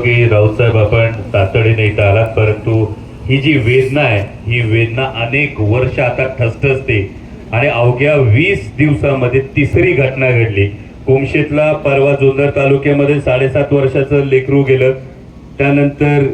राऊतसाहेब आपण तातडीने इथं आलात परंतु ही जी वेदना आहे ही वेदना अनेक वर्ष आता ठसठसते. आणि अवघ्या वीस दिवसामध्ये तिसरी घटना घडली. कोमशेतला परवा जुन्नर तालुक्यामध्ये साडेसात वर्षाचं लेकरू गेलं. त्यानंतर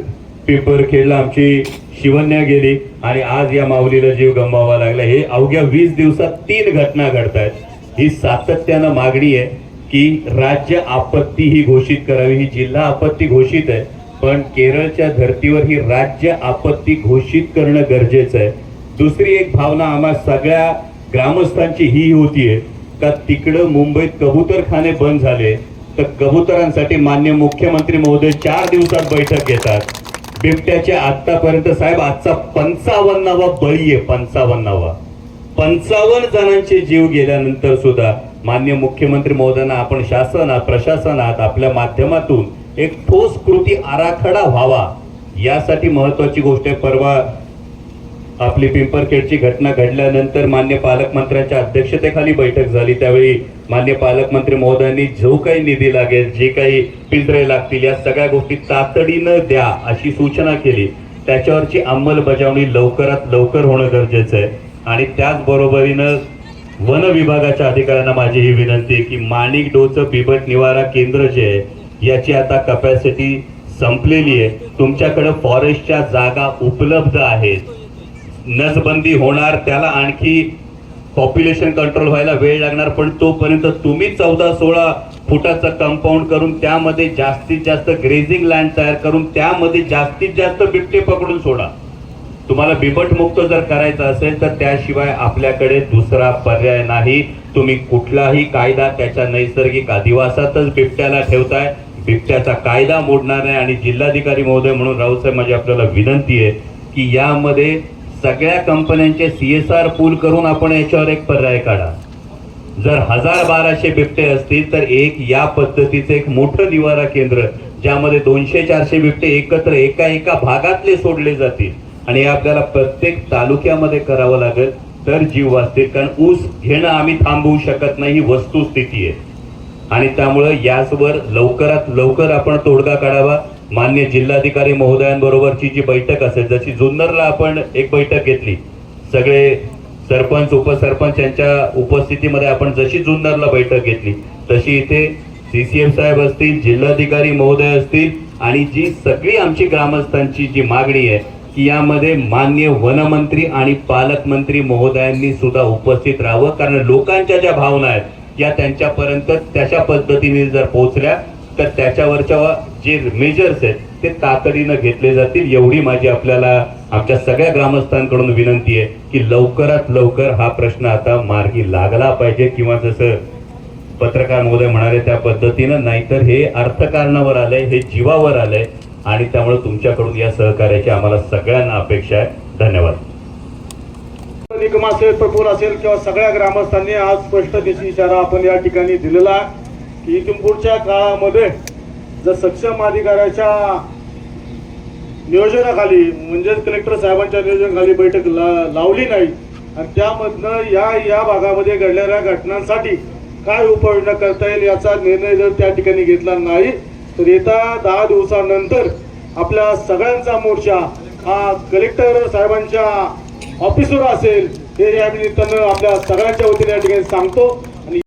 पिंपरखेडला आमची शिवन्या गेली. आणि आज या माऊलीला जीव गमवावा लागला. हे अवघ्या वीस दिवसात तीन घटना घडत आहेत ही सातत्यानं मागणी आहे. की राज्य आपत्ती ही घोषित करावी. ही जिल्हा आपत्ती घोषित आहे. पण केरळच्या धर्तीवर ही राज्य आपत्ती घोषित करणं गरजेचं आहे. दुसरी एक भावना आम्हा सगळ्या ग्रामस्थांची ही होतीये का तिकडं मुंबईत कबूतरखाने बंद झाले तर कबुतरांसाठी मान्य मुख्यमंत्री महोदय चार दिवसात बैठक घेतात. बिबट्याचे आतापर्यंत साहेब आजचा पंचावन्नावा बळी आहे पंचावन्नावा. पंचावन्न जणांचे जीव गेल्यानंतर सुद्धा मान्य मुख्यमंत्री महोदयांना आपण शासनात प्रशासनात आपल्या माध्यमातून एक ठोस कृती आराखडा व्हावा. यासाठी महत्वाची गोष्ट आहे परवा आपली पिंपरखेडची घटना घडल्यानंतर मान्य पालकमंत्र्यांच्या अध्यक्षतेखाली बैठक झाली. त्यावेळी मान्य पालकमंत्री महोदयांनी जो काही निधी लागेल जे काही पिंजरे लागतील या सगळ्या गोष्टी तातडीनं द्या अशी सूचना केली. त्याच्यावरची अंमलबजावणी लवकरात लवकर होणं गरजेचं आहे. आणि त्याचबरोबरीनं वन विभागाच्या अधिकाऱ्यांना माझी ही विनंती आहे की माणिक डोचं बिबट निवारा केंद्र जे आहे याची आता कपॅसिटी संपलेली आहे. तुमच्याकडे फॉरेस्टच्या जागा उपलब्ध आहेत. नसबंदी होणार त्याला आणखी पॉप्युलेशन कंट्रोल व्हायला वेळ लागणार पण तोपर्यंत तुम्ही चौदा सोळा फुटाचं कंपाऊंड करून त्यामध्ये जास्तीत जास्त ग्रेझिंग लँड तयार करून त्यामध्ये जास्तीत जास्त बिबटे पकडून सोडा. तुम्हाला बिबट मुक्त जर करायचं असेल तर त्याशिवाय आपल्याकडे दुसरा पर्याय नाही. तुम्ही कुठलाही कायदा त्याच्या नैसर्गिक अधिवासातच बिबट्याला ठेवताय. बिबट्याचा कायदा मोडणार नाही आणि जिल्हाधिकारी महोदय म्हणून राऊसाहेब माझी आपल्याला विनंती आहे की यामध्ये सगळ्या कंपन्यांचे सीएसआर पूल करून आपण याच्यावर एक पर्याय काढा. जर हजार बाराशे बिबटे असतील तर एक या पद्धतीचं एक मोठं निवारा केंद्र ज्यामध्ये दोनशे चारशे बिबटे एकत्र एका एका भागातले सोडले जातील. आणि आपल्याला प्रत्येक तालुक्यामध्ये करावं लागेल तर जीव वाचतील. कारण ऊस घेणं आम्ही थांबवू शकत नाही ही वस्तुस्थिती आहे. आणि त्यामुळं याचवर लवकरात लवकर आपण तोडगा काढावा. मान्य जिल्हाधिकारी महोदयांबरोबरची जी बैठक असेल जशी जुन्नरला आपण एक बैठक घेतली सगळे सरपंच उपसरपंच यांच्या उपस्थितीमध्ये आपण जशी जुन्नरला बैठक घेतली तशी इथे सी सी एम साहेब असतील जिल्हाधिकारी महोदय असतील आणि जी सगळी आमची ग्रामस्थांची जी मागणी आहे यामध्ये मान्य वनमंत्री आणि पालकमंत्री महोदयांनी सुद्धा उपस्थित राहावं कारण लोकांच्या ज्या भावना आहेत या त्यांच्यापर्यंत त्याच्या पद्धतीने जर पोहोचल्या तर त्याच्यावरच्या जे मेजर्स आहेत ते तातडीनं घेतले जातील एवढी माझी आपल्याला आमच्या सगळ्या ग्रामस्थांकडून विनंती आहे की लवकरात लवकर हा प्रश्न आता मार्गी लागला पाहिजे किंवा जसं पत्रकार महोदय म्हणाले त्या पद्धतीनं नाहीतर हे अर्थकारणावर आलंय हे जीवावर आलंय आणि त्यामुळे तुमच्याकडून या सहकार्याची आम्हाला सगळ्यांना अपेक्षा आहे. धन्यवाद. निगम असेल प्रपूर असेल किंवा सगळ्या ग्रामस्थांनी आज स्पष्ट दिशी इशारा आपण या ठिकाणी दिलेला आहे की इथून पुढच्या काळामध्ये जर सक्षम अधिकाऱ्याच्या नियोजनाखाली म्हणजेच कलेक्टर साहेबांच्या नियोजनाखाली बैठक ला लावली नाही आणि त्यामधनं या या भागामध्ये घडलेल्या घटनांसाठी काय उपाययोजना करता येईल याचा निर्णय जर त्या ठिकाणी घेतला नाही तर येत्या दहा दिवसानंतर आपल्या सगळ्यांचा मोर्चा हा कलेक्टर साहेबांच्या ऑफिसवर असेल हे या निमित्तानं आपल्या सगळ्यांच्या वतीने या ठिकाणी सांगतो.